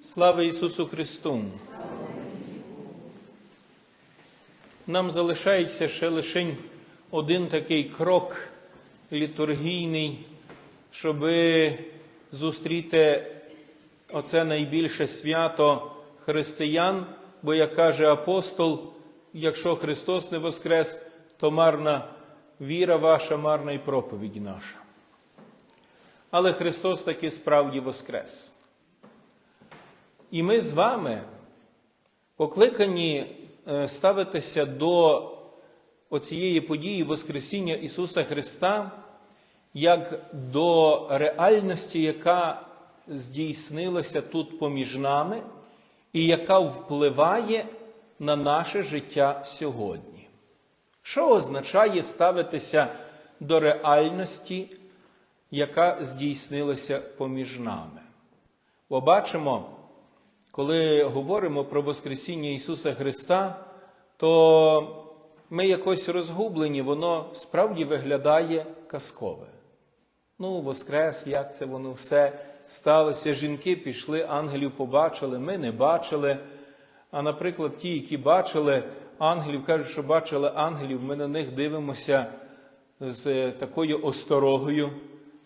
Слава Ісусу Христу! Нам залишається ще лише один такий крок літургійний, щоб зустріти оце найбільше свято християн, бо, як каже апостол, якщо Христос не воскрес, то марна віра ваша, марна і проповідь наша. Але Христос таки справді воскрес. І ми з вами покликані е, ставитися до оцієї події Воскресіння Ісуса Христа як до реальності, яка здійснилася тут поміж нами, і яка впливає на наше життя сьогодні. Що означає ставитися до реальності, яка здійснилася поміж нами? Бо бачимо, коли говоримо про Воскресіння Ісуса Христа, то ми якось розгублені, воно справді виглядає казкове. Ну, Воскрес, як це воно все сталося. Жінки пішли, ангелів побачили, ми не бачили. А, наприклад, ті, які бачили ангелів, кажуть, що бачили ангелів, ми на них дивимося з такою осторогою,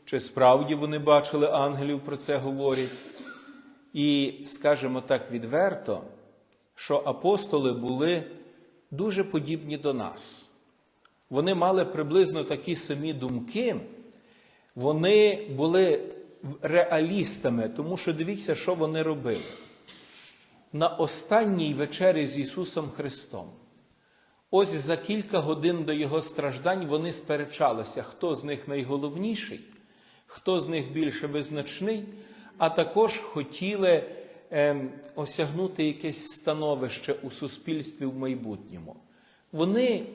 чи справді вони бачили ангелів, про це говорять. І скажемо так відверто, що апостоли були дуже подібні до нас. Вони мали приблизно такі самі думки, вони були реалістами, тому що дивіться, що вони робили. На останній вечері з Ісусом Христом. Ось за кілька годин до Його страждань вони сперечалися, хто з них найголовніший, хто з них більше визначний, а також хотіли е, осягнути якесь становище у суспільстві в майбутньому. Вони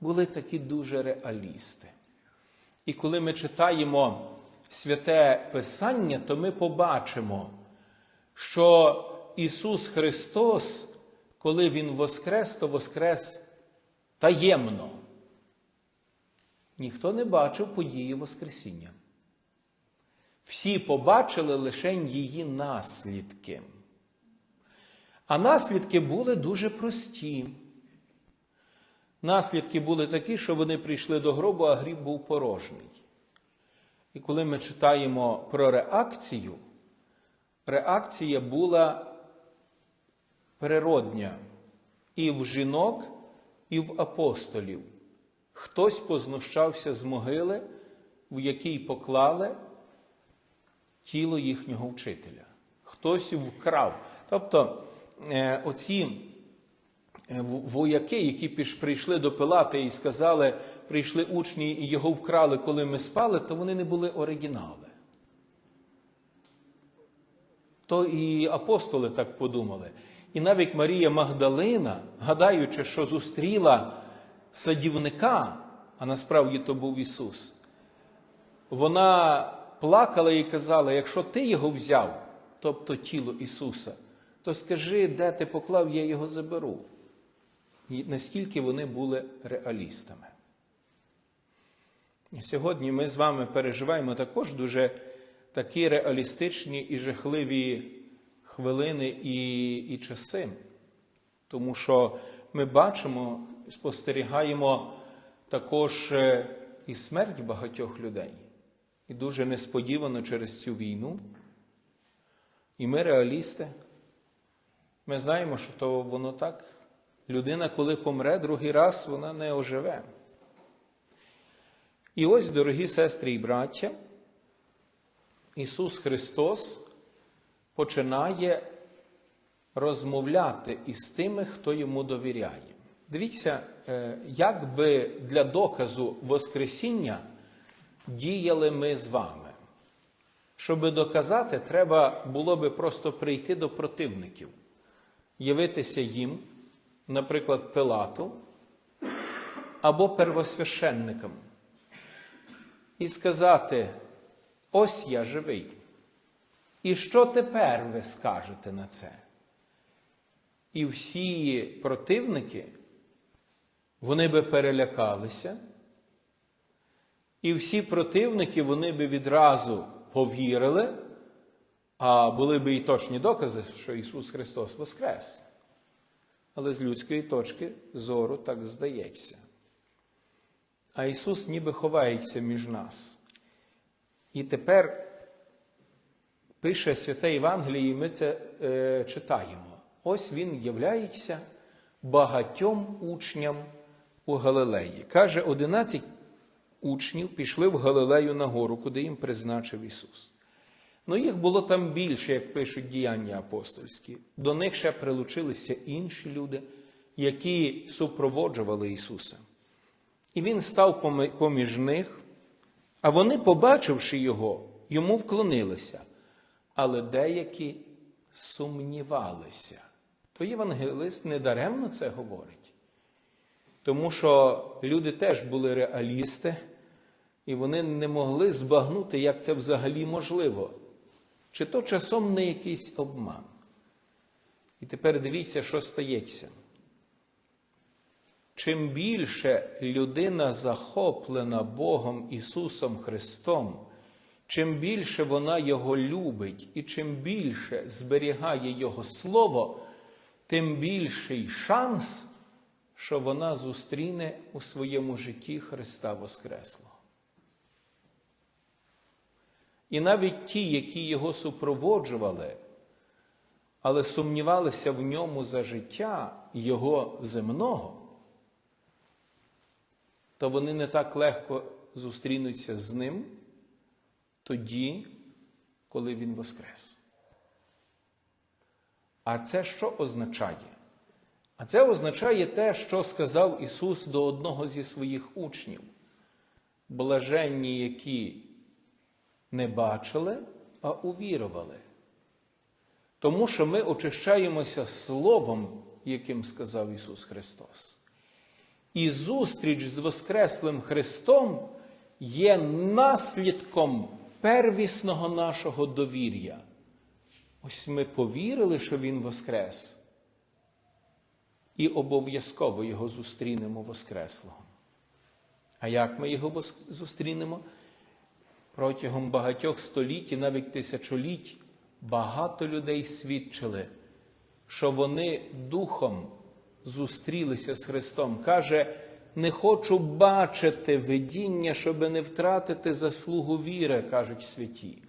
були такі дуже реалісти. І коли ми читаємо святе Писання, то ми побачимо, що Ісус Христос, коли Він воскрес, то воскрес таємно. Ніхто не бачив події Воскресіння. Всі побачили лише її наслідки. А наслідки були дуже прості. Наслідки були такі, що вони прийшли до гробу, а гріб був порожній. І коли ми читаємо про реакцію, реакція була природня і в жінок, і в апостолів. Хтось познущався з могили, в якій поклали тіло їхнього вчителя. Хтось вкрав. Тобто е, оці е, вояки, які прийшли до Пилата і сказали, прийшли учні і його вкрали, коли ми спали, то вони не були оригінали. То і апостоли так подумали. І навіть Марія Магдалина, гадаючи, що зустріла садівника, а насправді то був Ісус, вона плакала і казала: якщо ти його взяв, тобто тіло Ісуса, то скажи, де ти поклав, я його заберу. І настільки вони були реалістами. Сьогодні ми з вами переживаємо також дуже такі реалістичні і жахливі хвилини і, і часи. Тому що ми бачимо, спостерігаємо також е, і смерть багатьох людей. І дуже несподівано через цю війну. І ми реалісти. Ми знаємо, що то воно так. Людина, коли помре, другий раз вона не оживе. І ось, дорогі сестри і браття, Ісус Христос починає розмовляти із тими, хто йому довіряє. Дивіться, як би для доказу Воскресіння діяли ми з вами. Щоб доказати, треба було би просто прийти до противників, явитися їм, наприклад, Пилату або первосвященникам, і сказати: ось я живий. І що тепер ви скажете на це? І всі противники, вони би перелякалися. І всі противники вони би відразу повірили, А були б і точні докази, що Ісус Христос Воскрес. Але з людської точки зору так здається. А Ісус ніби ховається між нас. І тепер пише Святе Євангеліє, і ми це е, читаємо. Ось Він являється багатьом учням у Галилеї. Каже, 11 учнів пішли в Галилею на гору, куди їм призначив Ісус. Ну, їх було там більше, як пишуть діяння апостольські. До них ще прилучилися інші люди, які супроводжували Ісуса. І Він став поміж них, а вони, побачивши Його, йому вклонилися. Але деякі сумнівалися. То євангелист недаремно це говорить. Тому що люди теж були реалісти, і вони не могли збагнути, як це взагалі можливо. Чи то часом не якийсь обман. І тепер дивіться, що стається. Чим більше людина захоплена Богом Ісусом Христом, чим більше вона Його любить і чим більше зберігає Його Слово, тим більший шанс, що вона зустріне у своєму житті Христа Воскреслого. І навіть ті, які його супроводжували, але сумнівалися в ньому за життя Його земного, то вони не так легко зустрінуться з ним тоді, коли Він воскрес. А це що означає? А це означає те, що сказав Ісус до одного зі своїх учнів. Блаженні, які не бачили, а увірували. Тому що ми очищаємося Словом, яким сказав Ісус Христос. І зустріч з Воскреслим Христом є наслідком первісного нашого довір'я. Ось ми повірили, що Він Воскрес, і обов'язково Його зустрінемо Воскреслого. А як ми його зустрінемо? Протягом багатьох століть і навіть тисячоліть багато людей свідчили, що вони духом зустрілися з Христом. Каже, не хочу бачити видіння, щоб не втратити заслугу віри, кажуть святі.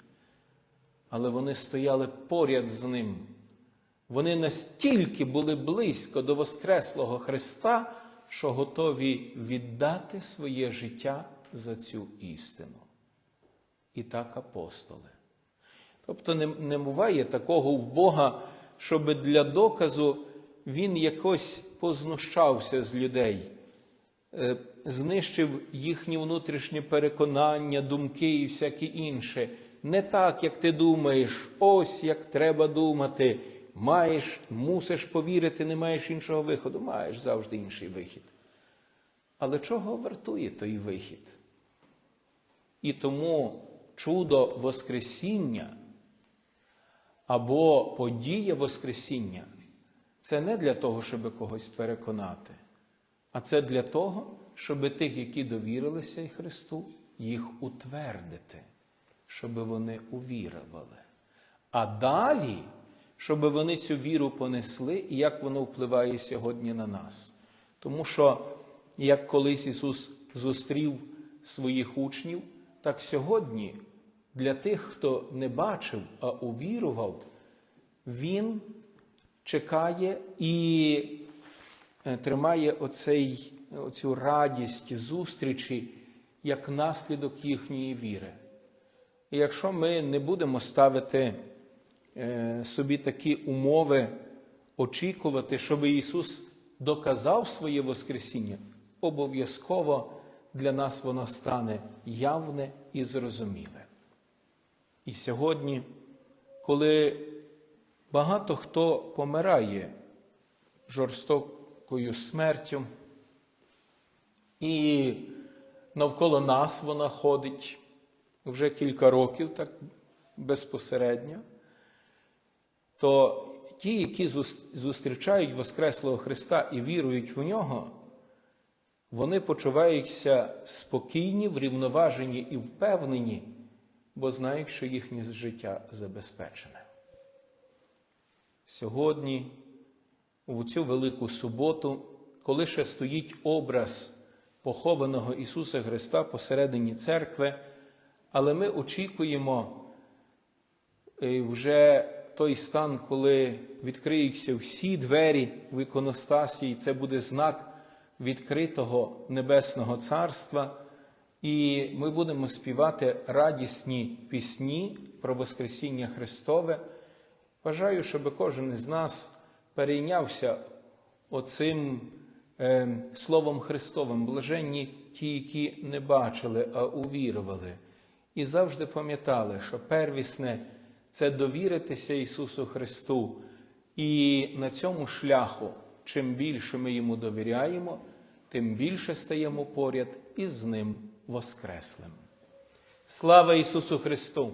Але вони стояли поряд з ним. Вони настільки були близько до Воскреслого Христа, що готові віддати своє життя за цю істину. І так апостоли. Тобто не, не буває такого в Бога, щоб для доказу він якось познущався з людей, е, знищив їхні внутрішні переконання, думки і всяке інше. Не так, як ти думаєш, ось як треба думати. Маєш, мусиш повірити, не маєш іншого виходу, маєш завжди інший вихід. Але чого вартує той вихід? І тому чудо Воскресіння або подія Воскресіння це не для того, щоб когось переконати, а це для того, щоб тих, які довірилися і Христу, їх утвердити, щоб вони увірували. А далі, щоб вони цю віру понесли, і як воно впливає сьогодні на нас. Тому що, як колись Ісус зустрів своїх учнів, так сьогодні для тих, хто не бачив, а увірував, Він чекає і е, тримає оцей, оцю радість зустрічі як наслідок їхньої віри. І якщо ми не будемо ставити е, собі такі умови, очікувати, щоб Ісус доказав своє Воскресіння, обов'язково для нас воно стане явне і зрозуміле. І сьогодні, коли багато хто помирає жорстокою смертю, і навколо нас вона ходить вже кілька років, так безпосередньо, то ті, які зустрічають Воскреслого Христа і вірують в нього, вони почуваються спокійні, врівноважені і впевнені, бо знають, що їхнє життя забезпечене. сьогодні, у цю велику суботу, коли ще стоїть образ похованого Ісуса Христа посередині церкви, але ми очікуємо е, вже той стан, коли відкриються всі двері в іконостасі, і це буде знак відкритого Небесного Царства. І ми будемо співати радісні пісні про Воскресіння Христове. Бажаю, щоб кожен із нас перейнявся оцим е, Словом Христовим, блаженні ті, які не бачили, а увірували. І завжди пам'ятали, що первісне це довіритися Ісусу Христу. І на цьому шляху, чим більше ми йому довіряємо, тим більше стаємо поряд із Ним Воскреслим. Слава Ісусу Христу!